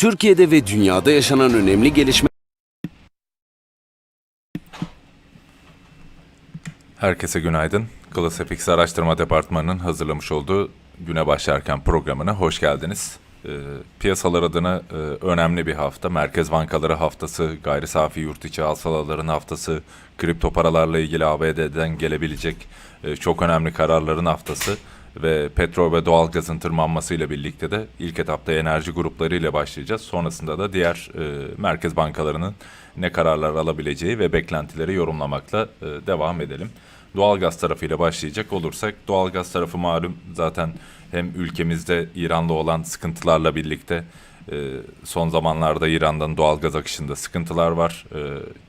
Türkiye'de ve dünyada yaşanan önemli gelişme Herkese günaydın. Class FX Araştırma Departmanı'nın hazırlamış olduğu güne başlarken programına hoş geldiniz. Ee, piyasalar adına e, önemli bir hafta. Merkez bankaları haftası, gayri safi yurt içi hasılaların haftası, kripto paralarla ilgili ABD'den gelebilecek e, çok önemli kararların haftası ve petrol ve doğalgazın tırmanmasıyla birlikte de ilk etapta enerji grupları ile başlayacağız. Sonrasında da diğer e, merkez bankalarının ne kararlar alabileceği ve beklentileri yorumlamakla e, devam edelim. Doğalgaz tarafıyla başlayacak olursak doğalgaz tarafı malum zaten hem ülkemizde İran'la olan sıkıntılarla birlikte son zamanlarda İran'dan doğalgaz akışında sıkıntılar var. E,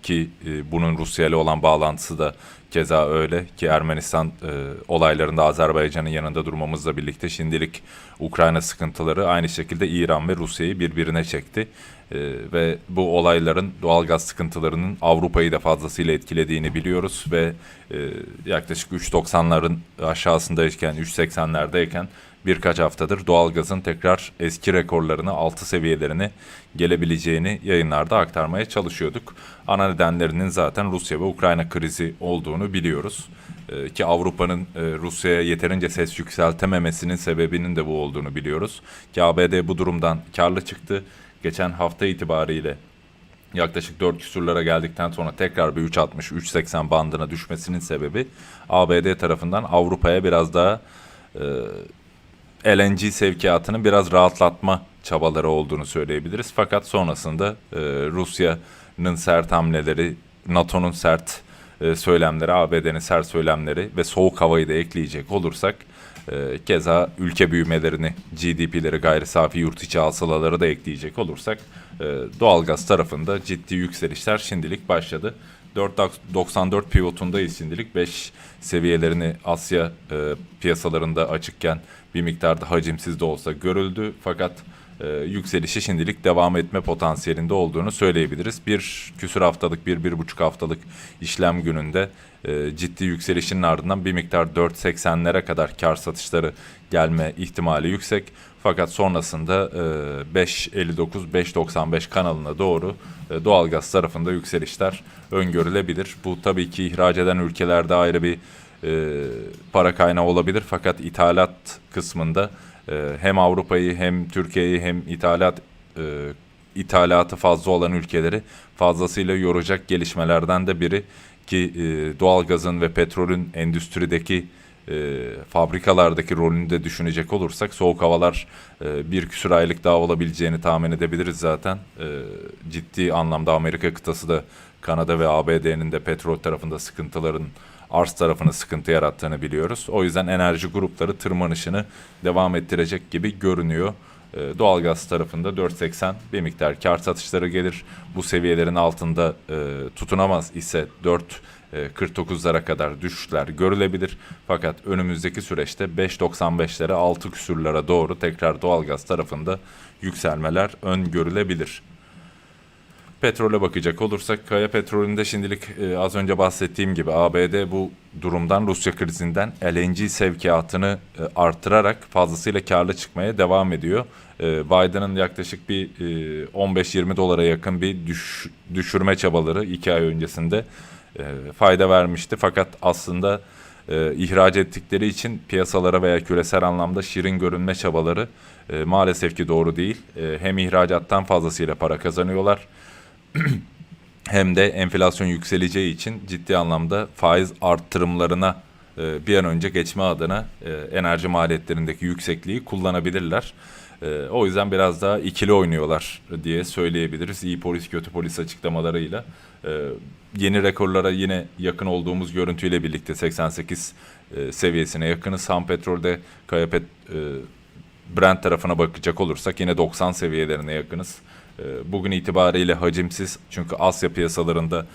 ki e, bunun Rusya ile olan bağlantısı da keza öyle. Ki Ermenistan e, olaylarında Azerbaycan'ın yanında durmamızla birlikte şimdilik Ukrayna sıkıntıları aynı şekilde İran ve Rusya'yı birbirine çekti. E, ve bu olayların doğalgaz sıkıntılarının Avrupa'yı da fazlasıyla etkilediğini biliyoruz. Ve e, yaklaşık 3.90'ların aşağısındayken 3.80'lerdeyken birkaç haftadır doğalgazın tekrar eski rekorlarını, altı seviyelerine gelebileceğini yayınlarda aktarmaya çalışıyorduk. Ana nedenlerinin zaten Rusya ve Ukrayna krizi olduğunu biliyoruz. Ee, ki Avrupa'nın e, Rusya'ya yeterince ses yükseltememesinin sebebinin de bu olduğunu biliyoruz. Ki ABD bu durumdan karlı çıktı. Geçen hafta itibariyle yaklaşık 4 küsurlara geldikten sonra tekrar bir 3.60-3.80 bandına düşmesinin sebebi ABD tarafından Avrupa'ya biraz daha e, LNG sevkiyatını biraz rahatlatma çabaları olduğunu söyleyebiliriz. Fakat sonrasında e, Rusya'nın sert hamleleri, NATO'nun sert e, söylemleri, ABD'nin sert söylemleri ve soğuk havayı da ekleyecek olursak e, keza ülke büyümelerini, GDP'leri, gayri safi yurt içi hasılaları da ekleyecek olursak e, doğalgaz tarafında ciddi yükselişler şimdilik başladı. 4.94 pivotundayız şimdilik. 5 seviyelerini Asya e, piyasalarında açıkken bir miktarda hacimsiz de olsa görüldü. Fakat e, yükselişi şimdilik devam etme potansiyelinde olduğunu söyleyebiliriz. Bir küsur haftalık, bir, bir buçuk haftalık işlem gününde e, ciddi yükselişinin ardından bir miktar 4.80'lere kadar kar satışları gelme ihtimali yüksek. Fakat sonrasında e, 5.59-5.95 kanalına doğru e, doğalgaz tarafında yükselişler öngörülebilir. Bu tabii ki ihraç eden ülkelerde ayrı bir e, para kaynağı olabilir. Fakat ithalat kısmında e, hem Avrupa'yı hem Türkiye'yi hem ithalat e, ithalatı fazla olan ülkeleri fazlasıyla yoracak gelişmelerden de biri ki e, doğalgazın ve petrolün endüstrideki e, fabrikalardaki rolünü de düşünecek olursak soğuk havalar e, bir küsur aylık daha olabileceğini tahmin edebiliriz zaten. E, ciddi anlamda Amerika kıtası da Kanada ve ABD'nin de petrol tarafında sıkıntıların arz tarafını sıkıntı yarattığını biliyoruz. O yüzden enerji grupları tırmanışını devam ettirecek gibi görünüyor. E, doğalgaz tarafında 4.80 bir miktar kar satışları gelir. Bu seviyelerin altında e, tutunamaz ise 4 e, 49'lara kadar düşüşler görülebilir. Fakat önümüzdeki süreçte 5.95'lere 6 küsürlara doğru tekrar doğalgaz tarafında yükselmeler öngörülebilir. Petrole bakacak olursak Kaya Petrolü'nde şimdilik e, az önce bahsettiğim gibi ABD bu durumdan Rusya krizinden LNG sevkiyatını e, artırarak fazlasıyla karlı çıkmaya devam ediyor. E, Biden'ın yaklaşık bir e, 15-20 dolara yakın bir düş, düşürme çabaları iki ay öncesinde e, fayda vermişti. Fakat aslında e, ihraç ettikleri için piyasalara veya küresel anlamda şirin görünme çabaları e, maalesef ki doğru değil. E, hem ihracattan fazlasıyla para kazanıyorlar hem de enflasyon yükseleceği için ciddi anlamda faiz arttırımlarına e, bir an önce geçme adına e, enerji maliyetlerindeki yüksekliği kullanabilirler. E, o yüzden biraz daha ikili oynuyorlar diye söyleyebiliriz. İyi polis kötü polis açıklamalarıyla. E, yeni rekorlara yine yakın olduğumuz görüntüyle birlikte 88 e, seviyesine yakınız. Ham petrolde Kaya Pet, e, Brent tarafına bakacak olursak yine 90 seviyelerine yakınız. E, Bugün itibariyle hacimsiz çünkü Asya piyasalarında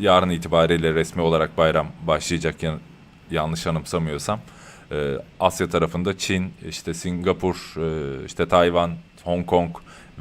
yarın itibariyle resmi olarak bayram başlayacak yan- yanlış anımsamıyorsam. Asya tarafında Çin, işte Singapur, işte Tayvan, Hong Kong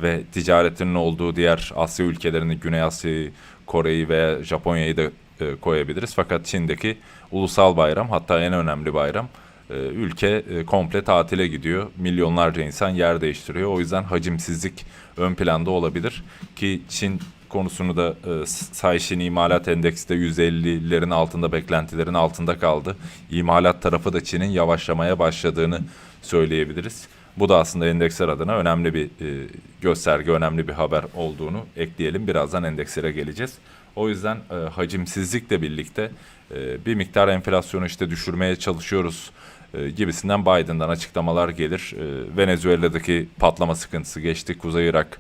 ve ticaretinin olduğu diğer Asya ülkelerini, Güney Asya'yı, Kore'yi veya Japonya'yı da e, koyabiliriz. Fakat Çin'deki ulusal bayram hatta en önemli bayram e, ülke e, komple tatile gidiyor. Milyonlarca insan yer değiştiriyor. O yüzden hacimsizlik ön planda olabilir ki Çin konusunu da e, Sayşin İmalat Endeksi de 150'lerin altında beklentilerin altında kaldı. İmalat tarafı da Çin'in yavaşlamaya başladığını söyleyebiliriz. Bu da aslında endeksler adına önemli bir e, gösterge, önemli bir haber olduğunu ekleyelim. Birazdan endekslere geleceğiz. O yüzden e, hacimsizlikle birlikte e, bir miktar enflasyonu işte düşürmeye çalışıyoruz e, gibisinden Biden'dan açıklamalar gelir. E, Venezuela'daki patlama sıkıntısı geçti. Kuzey Irak,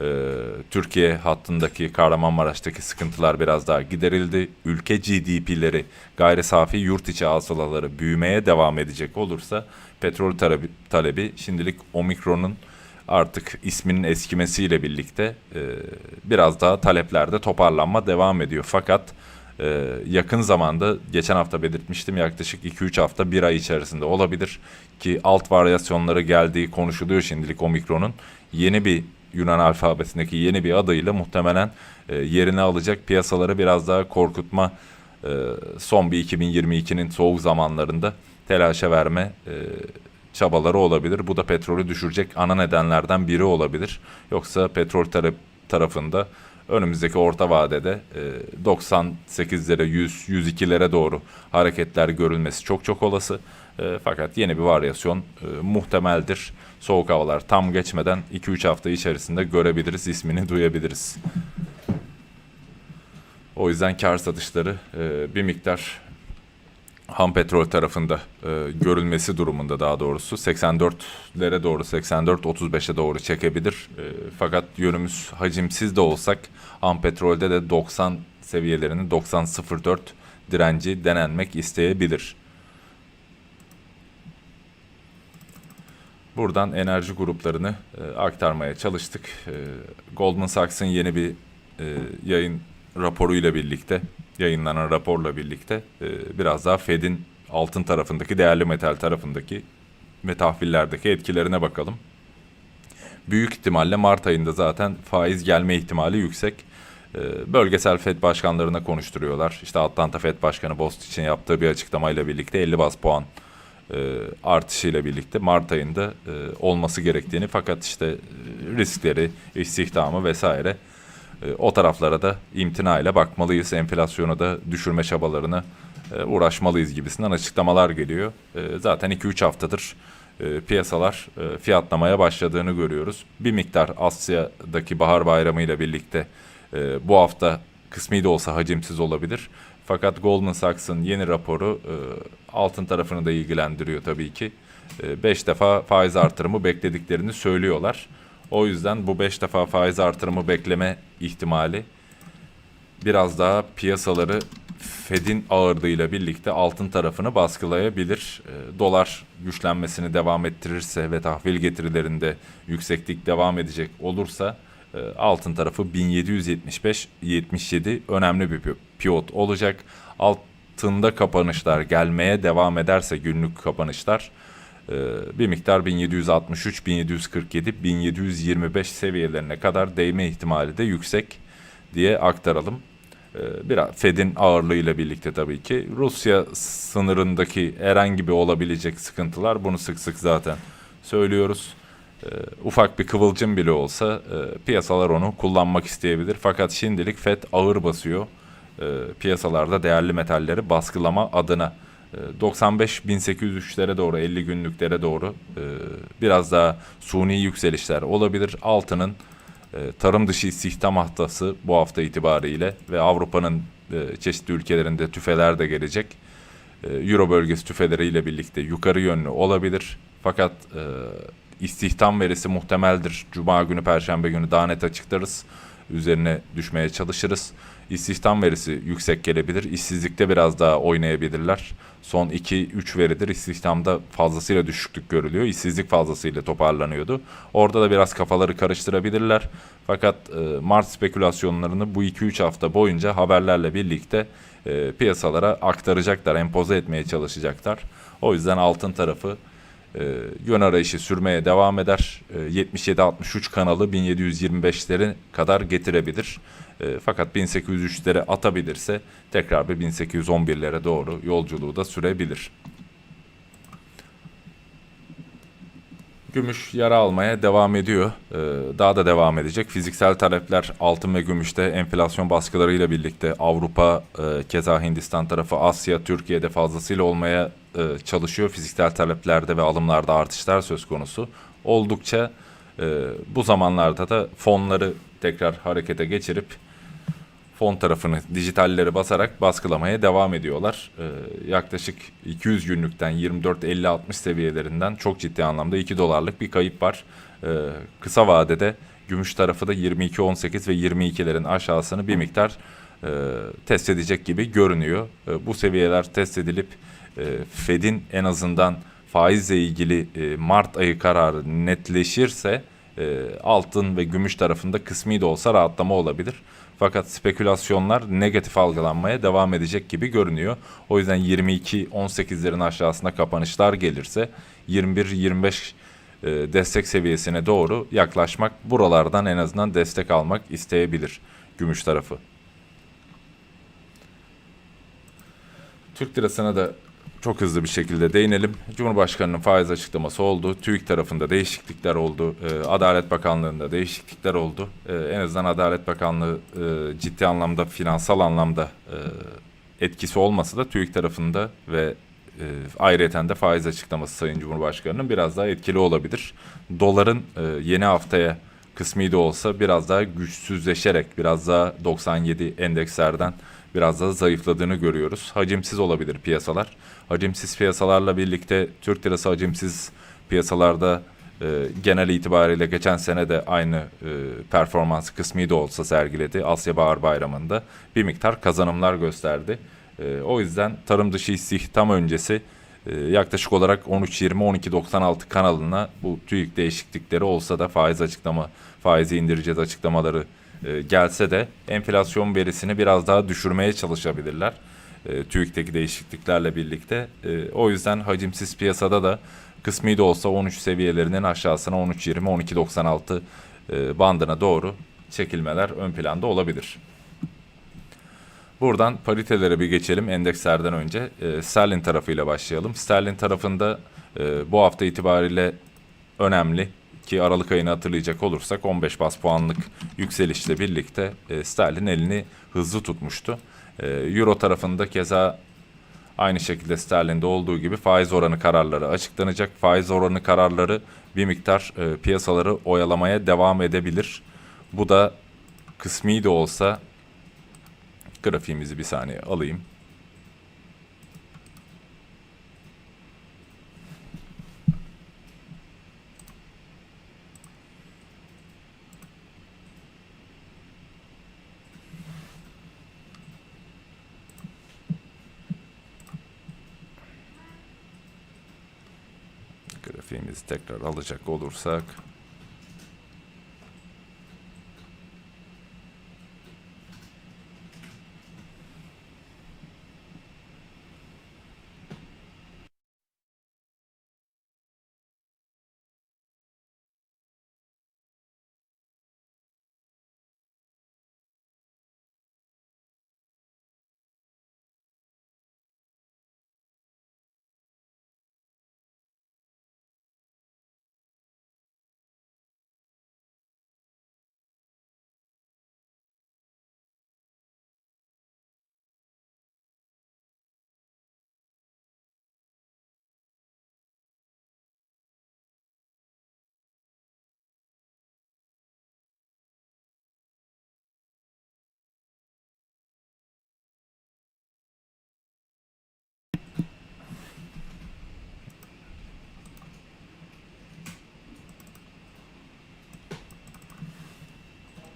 e, Türkiye hattındaki Kahramanmaraş'taki sıkıntılar biraz daha giderildi. Ülke GDP'leri, gayri safi yurt içi hasılaları büyümeye devam edecek olursa petrol talebi, talebi şimdilik omikronun artık isminin eskimesiyle birlikte e, biraz daha taleplerde toparlanma devam ediyor. Fakat e, yakın zamanda geçen hafta belirtmiştim yaklaşık 2-3 hafta bir ay içerisinde olabilir ki alt varyasyonları geldiği konuşuluyor şimdilik omikronun yeni bir Yunan alfabesindeki yeni bir adıyla muhtemelen e, yerini alacak piyasaları biraz daha korkutma e, son bir 2022'nin soğuk zamanlarında telaşa verme e, çabaları olabilir. Bu da petrolü düşürecek ana nedenlerden biri olabilir. Yoksa petrol taraf, tarafında önümüzdeki orta vadede e, 98'lere 100 102'lere doğru hareketler görülmesi çok çok olası. E, fakat yeni bir varyasyon e, muhtemeldir. Soğuk havalar tam geçmeden 2-3 hafta içerisinde görebiliriz, ismini duyabiliriz. O yüzden kar satışları e, bir miktar ham petrol tarafında e, görülmesi durumunda daha doğrusu 84'lere doğru 84-35'e doğru çekebilir. E, fakat yönümüz hacimsiz de olsak ham petrolde de 90 seviyelerini 90.04 direnci denenmek isteyebilir. Buradan enerji gruplarını e, aktarmaya çalıştık. E, Goldman Sachs'ın yeni bir e, yayın raporuyla birlikte, yayınlanan raporla birlikte e, biraz daha Fed'in altın tarafındaki, değerli metal tarafındaki ve tahvillerdeki etkilerine bakalım. Büyük ihtimalle Mart ayında zaten faiz gelme ihtimali yüksek. E, bölgesel Fed başkanlarına konuşturuyorlar. İşte Atlanta Fed Başkanı Bost için yaptığı bir açıklamayla birlikte 50 bas puan e, artışıyla birlikte Mart ayında e, olması gerektiğini fakat işte riskleri, istihdamı vesaire o taraflara da imtinayla bakmalıyız. Enflasyonu da düşürme çabalarına e, uğraşmalıyız gibisinden açıklamalar geliyor. E, zaten 2-3 haftadır e, piyasalar e, fiyatlamaya başladığını görüyoruz. Bir miktar Asya'daki bahar bayramı ile birlikte e, bu hafta kısmi de olsa hacimsiz olabilir. Fakat Goldman Sachs'ın yeni raporu e, altın tarafını da ilgilendiriyor tabii ki. 5 defa faiz artırımı beklediklerini söylüyorlar. O yüzden bu 5 defa faiz artırımı bekleme ihtimali biraz daha piyasaları Fed'in ağırlığıyla birlikte altın tarafını baskılayabilir. E, dolar güçlenmesini devam ettirirse ve tahvil getirilerinde yükseklik devam edecek olursa e, altın tarafı 1775-77 önemli bir pi- pivot olacak. Altında kapanışlar gelmeye devam ederse günlük kapanışlar bir miktar 1763, 1747, 1725 seviyelerine kadar değme ihtimali de yüksek diye aktaralım. Ee, biraz Fed'in ağırlığıyla birlikte tabii ki Rusya sınırındaki herhangi bir olabilecek sıkıntılar bunu sık sık zaten söylüyoruz. Ee, ufak bir kıvılcım bile olsa e, piyasalar onu kullanmak isteyebilir. Fakat şimdilik Fed ağır basıyor. piyasalarda değerli metalleri baskılama adına. E, 95-1803'lere doğru 50 günlüklere doğru e, biraz daha suni yükselişler olabilir. Altının e, tarım dışı istihdam haftası bu hafta itibariyle ve Avrupa'nın e, çeşitli ülkelerinde tüfeler de gelecek. Euro bölgesi tüfeleriyle birlikte yukarı yönlü olabilir. Fakat istihdam verisi muhtemeldir. Cuma günü, Perşembe günü daha net açıklarız. Üzerine düşmeye çalışırız. İstihdam verisi yüksek gelebilir. İşsizlikte biraz daha oynayabilirler. Son 2-3 veridir istihdamda fazlasıyla düşüklük görülüyor. İşsizlik fazlasıyla toparlanıyordu. Orada da biraz kafaları karıştırabilirler. Fakat e, Mart spekülasyonlarını bu 2-3 hafta boyunca haberlerle birlikte e, piyasalara aktaracaklar, empoze etmeye çalışacaklar. O yüzden altın tarafı e, yön arayışı sürmeye devam eder. E, 77-63 kanalı 1725'leri kadar getirebilir. E, fakat 1803'lere atabilirse tekrar bir 1811'lere doğru yolculuğu da sürebilir. Gümüş yara almaya devam ediyor. Ee, daha da devam edecek. Fiziksel talepler altın ve gümüşte enflasyon baskılarıyla birlikte Avrupa, e, keza Hindistan tarafı, Asya, Türkiye'de fazlasıyla olmaya e, çalışıyor. Fiziksel taleplerde ve alımlarda artışlar söz konusu. Oldukça e, bu zamanlarda da fonları tekrar harekete geçirip fon tarafını dijitalleri basarak baskılamaya devam ediyorlar. Ee, yaklaşık 200 günlükten 24-50-60 seviyelerinden çok ciddi anlamda 2 dolarlık bir kayıp var. Ee, kısa vadede gümüş tarafı da 22-18 ve 22'lerin aşağısını bir miktar e, test edecek gibi görünüyor. E, bu seviyeler test edilip e, Fed'in en azından faizle ilgili e, Mart ayı kararı netleşirse e, altın ve gümüş tarafında kısmi de olsa rahatlama olabilir. Fakat spekülasyonlar negatif algılanmaya devam edecek gibi görünüyor. O yüzden 22-18'lerin aşağısına kapanışlar gelirse 21-25 e, destek seviyesine doğru yaklaşmak buralardan en azından destek almak isteyebilir gümüş tarafı. Türk lirasına da çok hızlı bir şekilde değinelim. Cumhurbaşkanının faiz açıklaması oldu. TÜİK tarafında değişiklikler oldu. Ee, Adalet Bakanlığı'nda değişiklikler oldu. Ee, en azından Adalet Bakanlığı e, ciddi anlamda, finansal anlamda e, etkisi olmasa da TÜİK tarafında ve e, de faiz açıklaması Sayın Cumhurbaşkanı'nın biraz daha etkili olabilir. Doların e, yeni haftaya kısmi de olsa biraz daha güçsüzleşerek, biraz daha 97 endekslerden biraz daha zayıfladığını görüyoruz. Hacimsiz olabilir piyasalar. Hacimsiz piyasalarla birlikte Türk lirası hacimsiz piyasalarda e, genel itibariyle geçen sene de aynı e, performans kısmi de olsa sergiledi. Asya Bahar Bayramı'nda bir miktar kazanımlar gösterdi. E, o yüzden tarım dışı istihdam öncesi e, yaklaşık olarak 13.20-12.96 kanalına bu TÜİK değişiklikleri olsa da faiz açıklama, faizi indireceğiz açıklamaları e, gelse de enflasyon verisini biraz daha düşürmeye çalışabilirler. E, TÜİK'teki değişikliklerle birlikte. E, o yüzden hacimsiz piyasada da kısmi de olsa 13 seviyelerinin aşağısına 13.20-12.96 e, bandına doğru çekilmeler ön planda olabilir. Buradan paritelere bir geçelim endekslerden önce. E, sterlin tarafıyla başlayalım. Sterlin tarafında e, bu hafta itibariyle önemli ki Aralık ayını hatırlayacak olursak 15 bas puanlık yükselişle birlikte e, sterlin elini hızlı tutmuştu. E, Euro tarafında keza aynı şekilde sterlinde olduğu gibi faiz oranı kararları açıklanacak. Faiz oranı kararları bir miktar e, piyasaları oyalamaya devam edebilir. Bu da kısmi de olsa grafiğimizi bir saniye alayım. Grafiğimizi tekrar alacak olursak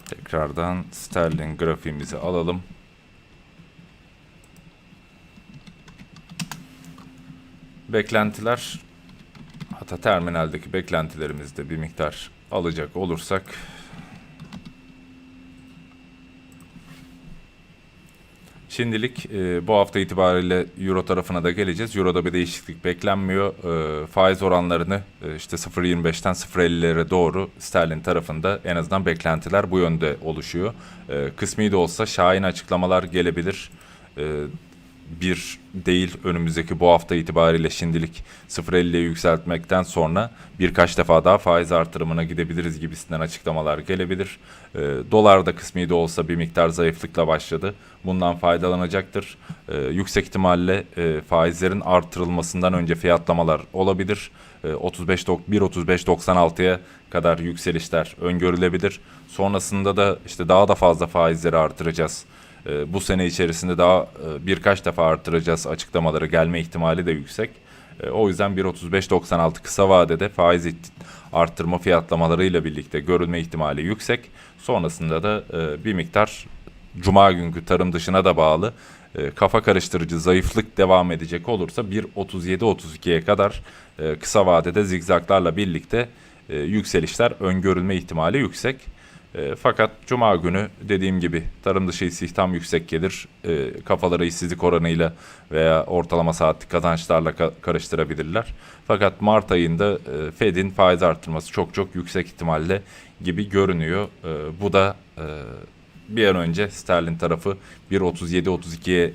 Tekrardan sterlin grafiğimizi alalım. Beklentiler hatta terminaldeki beklentilerimizde bir miktar alacak olursak Şimdilik e, bu hafta itibariyle Euro tarafına da geleceğiz. Euro'da bir değişiklik beklenmiyor. E, faiz oranlarını e, işte 0.25'ten 0.50'lere doğru sterlin tarafında en azından beklentiler bu yönde oluşuyor. E, kısmi de olsa şahin açıklamalar gelebilir. E, bir değil önümüzdeki bu hafta itibariyle şimdilik 0.50'ye yükseltmekten sonra birkaç defa daha faiz artırımına gidebiliriz gibisinden açıklamalar gelebilir. E, dolar da kısmi de olsa bir miktar zayıflıkla başladı. Bundan faydalanacaktır. E, yüksek ihtimalle e, faizlerin artırılmasından önce fiyatlamalar olabilir. E, 35 dok- 1.35.96'ya kadar yükselişler öngörülebilir. Sonrasında da işte daha da fazla faizleri artıracağız. E, bu sene içerisinde daha e, birkaç defa artıracağız açıklamaları gelme ihtimali de yüksek. E, o yüzden 1.35.96 kısa vadede faiz arttırma fiyatlamalarıyla birlikte görülme ihtimali yüksek. Sonrasında da e, bir miktar Cuma günkü tarım dışına da bağlı e, kafa karıştırıcı zayıflık devam edecek olursa 1.37-32'ye kadar kısa vadede zigzaklarla birlikte e, yükselişler öngörülme ihtimali yüksek. E, fakat Cuma günü dediğim gibi tarım dışı istihdam yüksek gelir. E, kafaları işsizlik oranıyla veya ortalama saatlik kazançlarla ka- karıştırabilirler. Fakat Mart ayında e, Fed'in faiz artırması çok çok yüksek ihtimalle gibi görünüyor. E, bu da e, bir an önce sterlin tarafı 1.37-32'ye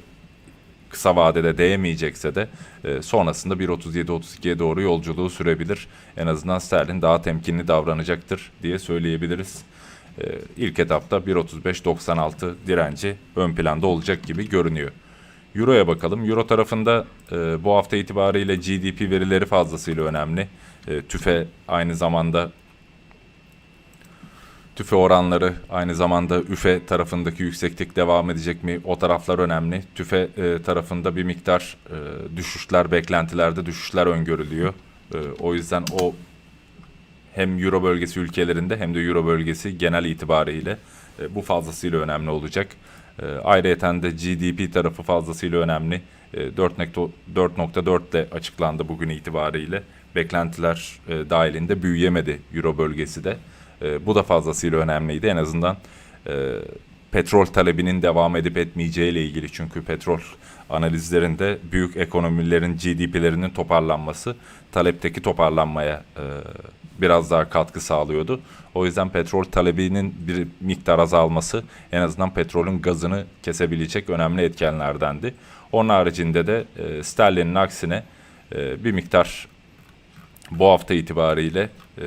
kısa vadede değmeyecekse de e, sonrasında 1.37-32'ye doğru yolculuğu sürebilir. En azından sterlin daha temkinli davranacaktır diye söyleyebiliriz. E, ilk etapta 1.35-96 direnci ön planda olacak gibi görünüyor. Euro'ya bakalım. Euro tarafında e, bu hafta itibariyle GDP verileri fazlasıyla önemli. E, TÜFE aynı zamanda tüfe oranları aynı zamanda üfe tarafındaki yükseklik devam edecek mi? O taraflar önemli. Tüfe e, tarafında bir miktar e, düşüşler, beklentilerde düşüşler öngörülüyor. E, o yüzden o hem Euro bölgesi ülkelerinde hem de Euro bölgesi genel itibariyle e, bu fazlasıyla önemli olacak. E, ayrıyeten de GDP tarafı fazlasıyla önemli. E, 4.4 4.4 ile açıklandı bugün itibariyle. Beklentiler e, dahilinde büyüyemedi Euro bölgesi de. E, bu da fazlasıyla önemliydi. En azından e, petrol talebinin devam edip etmeyeceği ile ilgili. Çünkü petrol analizlerinde büyük ekonomilerin GDP'lerinin toparlanması talepteki toparlanmaya e, biraz daha katkı sağlıyordu. O yüzden petrol talebinin bir miktar azalması en azından petrolün gazını kesebilecek önemli etkenlerdendi. Onun haricinde de e, sterlinin aksine e, bir miktar bu hafta itibariyle e,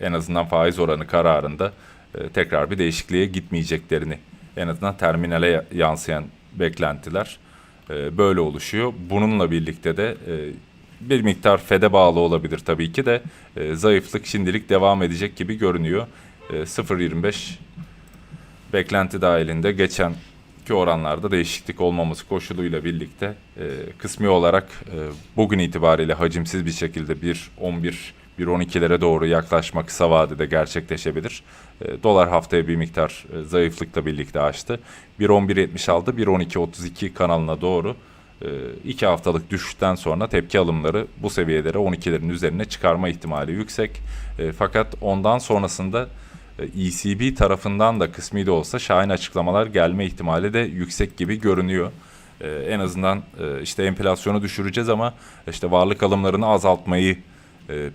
en azından faiz oranı kararında e, tekrar bir değişikliğe gitmeyeceklerini en azından terminale ya- yansıyan beklentiler e, böyle oluşuyor. Bununla birlikte de e, bir miktar FED'e bağlı olabilir tabii ki de e, zayıflık şimdilik devam edecek gibi görünüyor. E, 0.25 beklenti dahilinde geçen ki oranlarda değişiklik olmaması koşuluyla birlikte e, kısmi olarak e, bugün itibariyle hacimsiz bir şekilde 1.11 1.12'lere doğru yaklaşma kısa vadede gerçekleşebilir. E, dolar haftaya bir miktar e, zayıflıkla birlikte açtı. 1.11.76 1.12.32 kanalına doğru e, iki haftalık düşüşten sonra tepki alımları bu seviyelere 12'lerin üzerine çıkarma ihtimali yüksek. E, fakat ondan sonrasında e, ECB tarafından da kısmi de olsa şahin açıklamalar gelme ihtimali de yüksek gibi görünüyor. E, en azından e, işte enflasyonu düşüreceğiz ama işte varlık alımlarını azaltmayı e,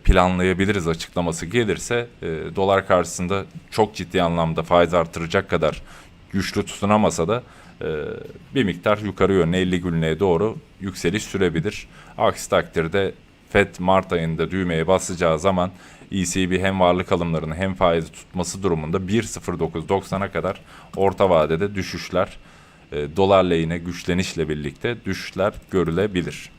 planlayabiliriz açıklaması gelirse e, dolar karşısında çok ciddi anlamda faiz artıracak kadar güçlü tutunamasa da e, bir miktar yukarı yönlü 50 günlüğe doğru yükseliş sürebilir. Aksi takdirde FED Mart ayında düğmeye basacağı zaman ECB hem varlık alımlarını hem faizi tutması durumunda 1.0990'a kadar orta vadede düşüşler, e, dolar lehine güçlenişle birlikte düşüşler görülebilir.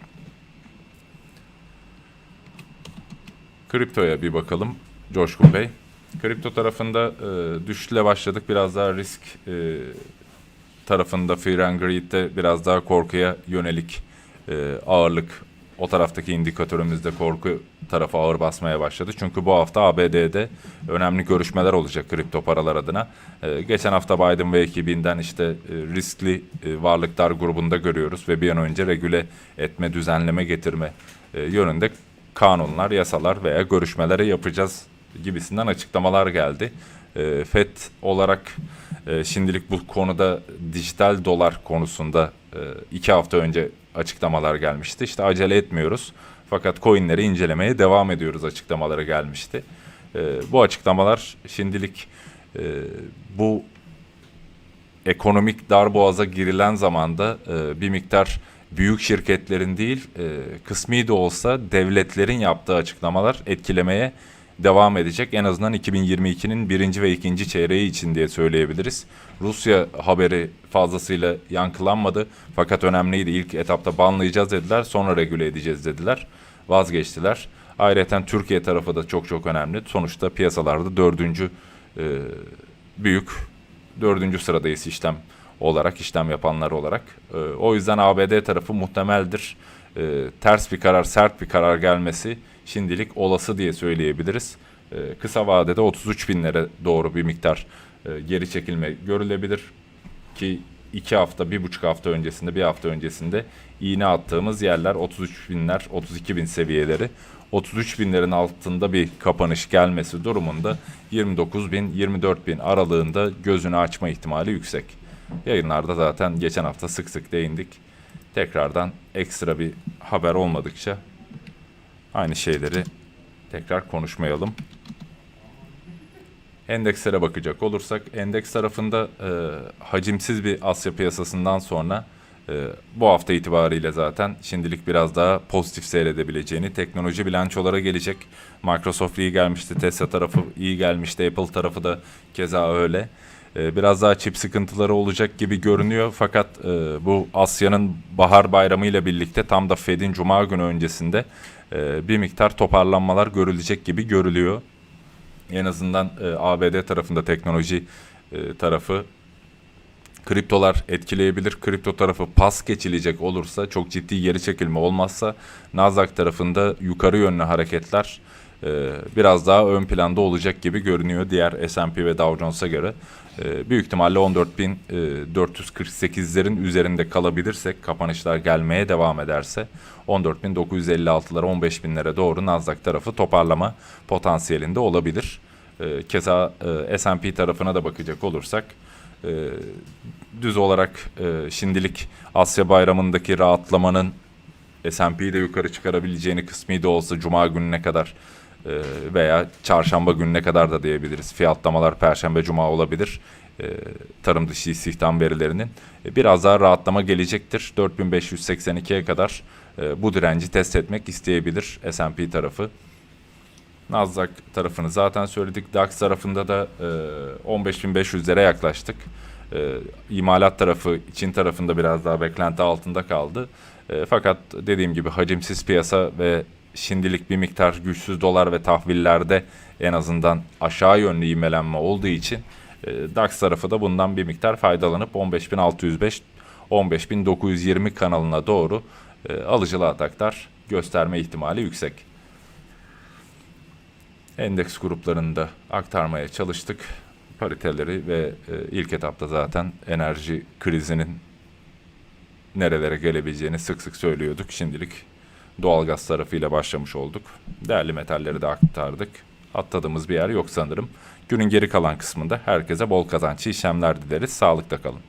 Kriptoya bir bakalım Coşkun Bey. Kripto tarafında e, düşüşle başladık. Biraz daha risk e, tarafında Fear and Greed'de biraz daha korkuya yönelik e, ağırlık o taraftaki indikatörümüzde korku tarafı ağır basmaya başladı. Çünkü bu hafta ABD'de önemli görüşmeler olacak kripto paralar adına. Ee, geçen hafta Biden ve ekibinden işte e, riskli e, varlıklar grubunda görüyoruz ve bir an önce regüle etme, düzenleme getirme e, yönünde kanunlar, yasalar veya görüşmeleri yapacağız gibisinden açıklamalar geldi. E, FED olarak e, şimdilik bu konuda dijital dolar konusunda e, iki hafta önce açıklamalar gelmişti. İşte acele etmiyoruz. Fakat coinleri incelemeye devam ediyoruz açıklamaları gelmişti. E, bu açıklamalar şimdilik e, bu ekonomik darboğaza girilen zamanda e, bir miktar büyük şirketlerin değil e, kısmi de olsa devletlerin yaptığı açıklamalar etkilemeye devam edecek. En azından 2022'nin birinci ve ikinci çeyreği için diye söyleyebiliriz. Rusya haberi fazlasıyla yankılanmadı. Fakat önemliydi. İlk etapta banlayacağız dediler. Sonra regüle edeceğiz dediler. Vazgeçtiler. Ayrıca Türkiye tarafı da çok çok önemli. Sonuçta piyasalarda dördüncü e, büyük dördüncü sıradayız işlem olarak, işlem yapanlar olarak. E, o yüzden ABD tarafı muhtemeldir. E, ters bir karar, sert bir karar gelmesi şimdilik olası diye söyleyebiliriz. E, kısa vadede 33 binlere doğru bir miktar e, geri çekilme görülebilir ki iki hafta, bir buçuk hafta öncesinde, bir hafta öncesinde iğne attığımız yerler 33 binler, 32 bin seviyeleri. 33 binlerin altında bir kapanış gelmesi durumunda 29 bin, 24 bin aralığında gözünü açma ihtimali yüksek. Yayınlarda zaten geçen hafta sık sık değindik. Tekrardan ekstra bir haber olmadıkça aynı şeyleri tekrar konuşmayalım. Endekslere bakacak olursak endeks tarafında e, hacimsiz bir Asya piyasasından sonra e, bu hafta itibariyle zaten şimdilik biraz daha pozitif seyredebileceğini teknoloji bilançolara gelecek. Microsoft iyi gelmişti, Tesla tarafı iyi gelmişti, Apple tarafı da keza öyle. E, biraz daha çip sıkıntıları olacak gibi görünüyor fakat e, bu Asya'nın bahar bayramı ile birlikte tam da Fed'in cuma günü öncesinde e, bir miktar toparlanmalar görülecek gibi görülüyor en azından e, ABD tarafında teknoloji tarafı kriptolar etkileyebilir. Kripto tarafı pas geçilecek olursa çok ciddi geri çekilme olmazsa Nasdaq tarafında yukarı yönlü hareketler biraz daha ön planda olacak gibi görünüyor diğer S&P ve Dow Jones'a göre. E, büyük ihtimalle 14.448'lerin üzerinde kalabilirsek kapanışlar gelmeye devam ederse 14.956'lara 15.000'lere doğru Nasdaq tarafı toparlama potansiyelinde olabilir. E, keza e, S&P tarafına da bakacak olursak e, düz olarak e, şimdilik Asya bayramındaki rahatlamanın S&P'yi de yukarı çıkarabileceğini kısmi de olsa Cuma gününe kadar e, veya Çarşamba gününe kadar da diyebiliriz. Fiyatlamalar Perşembe Cuma olabilir. E, tarım dışı istihdam verilerinin E, biraz daha rahatlama gelecektir. 4582'ye kadar bu direnci test etmek isteyebilir S&P tarafı. Nasdaq tarafını zaten söyledik. DAX tarafında da e, 15.500'lere yaklaştık. E, imalat tarafı, Çin tarafında biraz daha beklenti altında kaldı. Fakat dediğim gibi hacimsiz piyasa ve şimdilik bir miktar güçsüz dolar ve tahvillerde en azından aşağı yönlü ivmelenme olduğu için e, DAX tarafı da bundan bir miktar faydalanıp 15.605 15.920 kanalına doğru e, alıcılı ataklar gösterme ihtimali yüksek. Endeks gruplarını da aktarmaya çalıştık. Pariteleri ve e, ilk etapta zaten enerji krizinin nerelere gelebileceğini sık sık söylüyorduk. Şimdilik doğalgaz tarafıyla başlamış olduk. Değerli metalleri de aktardık. Atladığımız bir yer yok sanırım. Günün geri kalan kısmında herkese bol kazançlı işlemler dileriz. Sağlıkta kalın.